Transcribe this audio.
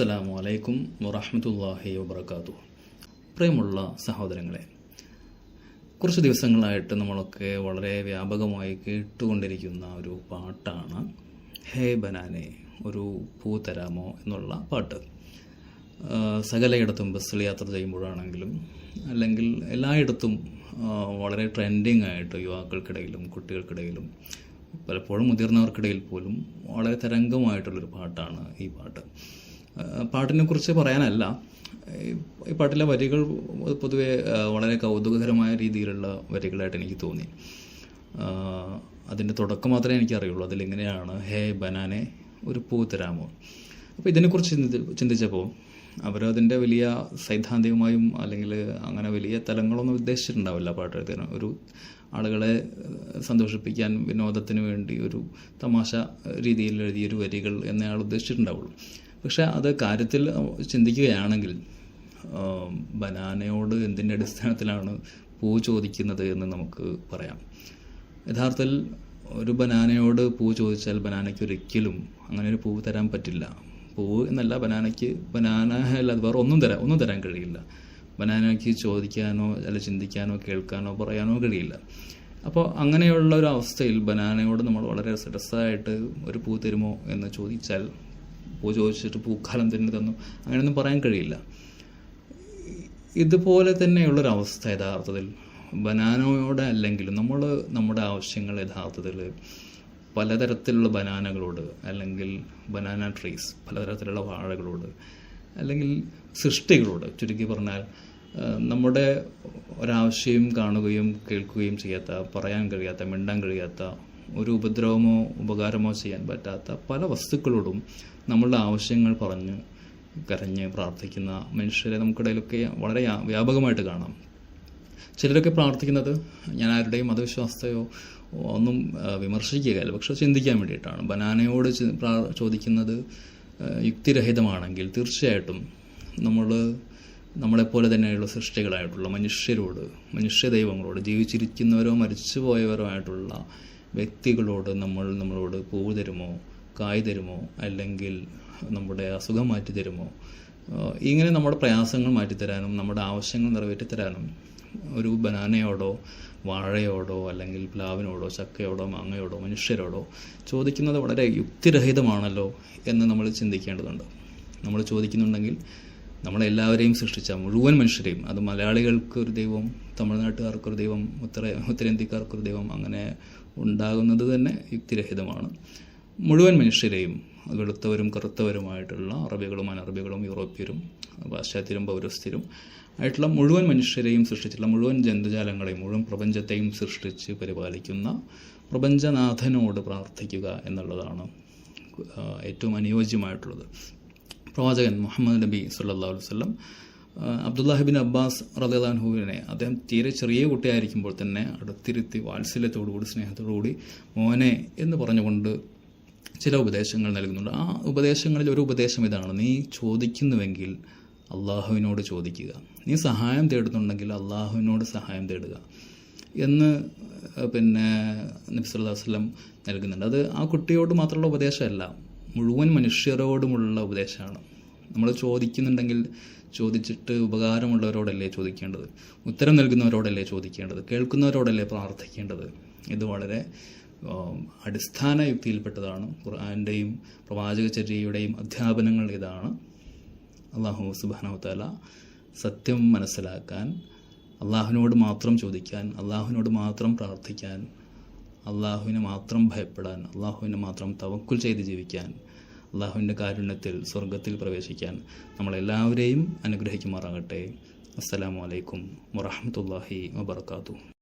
അസ്സലാമു അലൈക്കും വറഹമത്തല്ലാഹി വബർക്കാത്തു പ്രിയമുള്ള സഹോദരങ്ങളെ കുറച്ച് ദിവസങ്ങളായിട്ട് നമ്മളൊക്കെ വളരെ വ്യാപകമായി കേട്ടുകൊണ്ടിരിക്കുന്ന ഒരു പാട്ടാണ് ഹേ ബനാനെ ഒരു പൂ തരാമോ എന്നുള്ള പാട്ട്. സകലയിടത്തും ബസ്സിൽ യാത്ര ചെയ്യുമ്പോഴാണെങ്കിലും അല്ലെങ്കിൽ എല്ലായിടത്തും വളരെ ട്രെൻഡിങ് ആയിട്ട് യുവാക്കൾക്കിടയിലും കുട്ടികൾക്കിടയിലും പലപ്പോഴും മുതിർന്നവർക്കിടയിൽ പോലും വളരെ തരംഗമായിട്ടുള്ളൊരു പാട്ടാണ് ഈ പാട്ട്. പാട്ടിനെ കുറിച്ച് പറയാനല്ല. ഈ- പാട്ടിലെ വരികൾ പൊതുവെ വളരെ കൗതുകകരമായ രീതിയിലുള്ള വരികളായിട്ട് എനിക്ക് തോന്നി. അതിന്റെ തുടക്കം മാത്രമേ എനിക്കറിയുള്ളൂ. അതിലെങ്ങനെയാണ് ഹേ ബനാനെ ഒരു പൂ തരാമോ? അപ്പോൾ ഇതിനെക്കുറിച്ച് ചിന്തി ചിന്തിച്ചപ്പോൾ അവരതിന്റെ വലിയ സൈദ്ധാന്തികമായും അല്ലെങ്കിൽ അങ്ങനെ വലിയ തലങ്ങളൊന്നും ഉദ്ദേശിച്ചിട്ടുണ്ടാവില്ല പാട്ടെഴുത്തിന് ഒരു ആളുകളെ സന്തോഷിപ്പിക്കാൻ വിനോദത്തിന് വേണ്ടി ഒരു തമാശ രീതിയിൽ എഴുതിയൊരു വരികൾ എന്നയാൾ ഉദ്ദേശിച്ചിട്ടുണ്ടാവുള്ളൂ. പക്ഷേ അത് കാര്യത്തിൽ ചിന്തിക്കുകയാണെങ്കിൽ ബനാനയോട് എന്തിന്റെ അടിസ്ഥാനത്തിലാണ് പൂ ചോദിക്കുന്നത് എന്ന് നമുക്ക് പറയാം. യഥാർത്ഥത്തിൽ ഒരു ബനാനയോട് പൂ ചോദിച്ചാൽ ബനാനയ്ക്ക് ഒരിക്കലും അങ്ങനെ ഒരു പൂ തരാൻ പറ്റില്ല. പൂ എന്നല്ല ബനാനയ്ക്ക് ബനാന അല്ലാതെ വേറെ ഒന്നും തരാൻ ഒന്നും തരാൻ കഴിയില്ല. ബനാനയ്ക്ക് ചോദിക്കാനോ അല്ല ചിന്തിക്കാനോ കേൾക്കാനോ പറയാനോ കഴിയില്ല. അപ്പോൾ അങ്ങനെയുള്ള ഒരു അവസ്ഥയിൽ ബനാനയോട് നമ്മൾ വളരെ സ്ട്രെസ്സായിട്ട് ഒരു പൂ തരുമോ എന്ന് ചോദിച്ചാൽ പൂ ചോദിച്ചിട്ട് പൂക്കാലം തന്നെ തന്നു അങ്ങനെയൊന്നും പറയാൻ കഴിയില്ല. ഇതുപോലെ തന്നെയുള്ളൊരവസ്ഥ യഥാർത്ഥത്തിൽ ബനാനയോടെ അല്ലെങ്കിലും നമ്മൾ നമ്മുടെ ആവശ്യങ്ങൾ യഥാർത്ഥത്തിൽ പലതരത്തിലുള്ള ബനാനകളോട് അല്ലെങ്കിൽ ബനാന ട്രീസ് പലതരത്തിലുള്ള വാഴകളോട് അല്ലെങ്കിൽ സൃഷ്ടികളോട് ചുരുക്കി പറഞ്ഞാൽ നമ്മുടെ ഒരാവശ്യം കാണുകയും കേൾക്കുകയും ചെയ്യാത്ത പറയാൻ കഴിയാത്ത മിണ്ടാൻ കഴിയാത്ത ഒരു ഉപദ്രവമോ ഉപകാരമോ ചെയ്യാൻ പറ്റാത്ത പല വസ്തുക്കളോടും നമ്മളുടെ ആവശ്യങ്ങൾ പറഞ്ഞ് കരഞ്ഞ് പ്രാർത്ഥിക്കുന്ന മനുഷ്യരെ നമുക്കിടയിലൊക്കെ വളരെ വ്യാപകമായിട്ട് കാണാം. ചിലരൊക്കെ പ്രാർത്ഥിക്കുന്നത് ഞാൻ ആരുടെയും മതവിശ്വാസത്തെയോ ഒന്നും വിമർശിക്കുകയല്ല പക്ഷെ ചിന്തിക്കാൻ വേണ്ടിയിട്ടാണ്. ബനാനയോട് ചോദിക്കുന്നത് യുക്തിരഹിതമാണെങ്കിൽ തീർച്ചയായിട്ടും നമ്മൾ നമ്മളെപ്പോലെ തന്നെയുള്ള സൃഷ്ടികളായിട്ടുള്ള മനുഷ്യരോട് മനുഷ്യ ദൈവങ്ങളോട് ജീവിച്ചിരിക്കുന്നവരോ മരിച്ചുപോയവരോ ആയിട്ടുള്ള വ്യക്തികളോട് നമ്മൾ നമ്മളോട് പൂവ് തരുമോ കായ് തരുമോ അല്ലെങ്കിൽ നമ്മുടെ അസുഖം മാറ്റി തരുമോ? ഇങ്ങനെ നമ്മുടെ പ്രയാസങ്ങൾ മാറ്റിത്തരാനും നമ്മുടെ ആവശ്യങ്ങൾ നിറവേറ്റിത്തരാനും ഒരു ബനാനയോടോ വാഴയോടോ അല്ലെങ്കിൽ പ്ലാവിനോടോ ചക്കയോടോ മാങ്ങയോടോ മനുഷ്യരോടോ ചോദിക്കുന്നത് വളരെ യുക്തിരഹിതമാണല്ലോ എന്ന് നമ്മൾ ചിന്തിക്കേണ്ടതുണ്ട്. നമ്മൾ ചോദിക്കുന്നുണ്ടെങ്കിൽ നമ്മളെല്ലാവരെയും സൃഷ്ടിച്ച മുഴുവൻ മനുഷ്യരെയും അത് മലയാളികൾക്ക് ഒരു ദൈവം തമിഴ്നാട്ടുകാർക്കൊരു ദൈവം ഉത്തര ഉത്തരേന്ത്യക്കാർക്കൊരു ദൈവം അങ്ങനെ ഉണ്ടാകുന്നത് തന്നെ യുക്തിരഹിതമാണ്. മുഴുവൻ മനുഷ്യരെയും വെളുത്തവരും കറുത്തവരുമായിട്ടുള്ള അറബികളും അനറബികളും യൂറോപ്യരും പാശ്ചാത്യരും പൗരസ്ഥരും ആയിട്ടുള്ള മുഴുവൻ മനുഷ്യരെയും സൃഷ്ടിച്ചിട്ടുള്ള മുഴുവൻ ജന്തുജാലങ്ങളെയും മുഴുവൻ പ്രപഞ്ചത്തെയും സൃഷ്ടിച്ച് പരിപാലിക്കുന്ന പ്രപഞ്ചനാഥനോട് പ്രാർത്ഥിക്കുക എന്നുള്ളതാണ് ഏറ്റവും അനുയോജ്യമായിട്ടുള്ളത്. പ്രവാചകൻ മുഹമ്മദ് നബി സല്ലാ ആ, അബ്ദുല്ലാഹിബിൻ അബ്ബാസ് റദാൻഹുവിനെ അദ്ദേഹം തീരെ ചെറിയ കുട്ടിയായിരിക്കുമ്പോൾ തന്നെ അടുത്തിരുത്തി വാത്സല്യത്തോടുകൂടി സ്നേഹത്തോടുകൂടി മോനെ എന്ന് പറഞ്ഞുകൊണ്ട് ചില ഉപദേശങ്ങൾ നൽകുന്നുണ്ട്. ആ ഉപദേശങ്ങളിൽ ഒരു ഉപദേശം ഇതാണ്. നീ ചോദിക്കുന്നുവെങ്കിൽ അള്ളാഹുവിനോട് ചോദിക്കുക. നീ സഹായം തേടുന്നുണ്ടെങ്കിൽ അള്ളാഹുവിനോട് സഹായം തേടുക എന്ന് പിന്നെ നബി സല്ലല്ലാഹു അലൈഹി വസല്ലം നൽകുന്നുണ്ട്. അത് ആ കുട്ടിയോട് മാത്രമുള്ള ഉപദേശമല്ല. മുഴുവൻ മനുഷ്യരോടുമുള്ള ഉപദേശമാണ്. നമ്മൾ ചോദിക്കുന്നുണ്ടെങ്കിൽ ചോദിച്ചിട്ട് ഉപകാരമുള്ളവരോടല്ലേ ചോദിക്കേണ്ടത്? ഉത്തരം നൽകുന്നവരോടല്ലേ ചോദിക്കേണ്ടത്? കേൾക്കുന്നവരോടല്ലേ പ്രാർത്ഥിക്കേണ്ടത്? ഇത് വളരെ അടിസ്ഥാന യുക്തിയിൽപ്പെട്ടതാണ്. ഖുർആാന്റെയും പ്രവാചകചര്യയുടെയും അധ്യാപനങ്ങൾ ഇതാണ്. അള്ളാഹു സുബാനവത്താല സത്യം മനസ്സിലാക്കാൻ അള്ളാഹുവിനോട് മാത്രം ചോദിക്കാൻ അള്ളാഹുവിനോട് മാത്രം പ്രാർത്ഥിക്കാൻ അള്ളാഹുവിനെ മാത്രം ഭയപ്പെടാൻ അള്ളാഹുവിനെ മാത്രം തവക്കുൽ ചെയ്ത് ജീവിക്കാൻ അള്ളാഹുവിന്റെ കാരുണ്യത്തിൽ സ്വർഗത്തിൽ പ്രവേശിക്കാൻ നമ്മളെല്ലാവരെയും അനുഗ്രഹിക്കുമാറാകട്ടെ. അസ്സലാമു അലൈക്കും വറഹമത്തല്ലാഹി വബർക്കാത്തു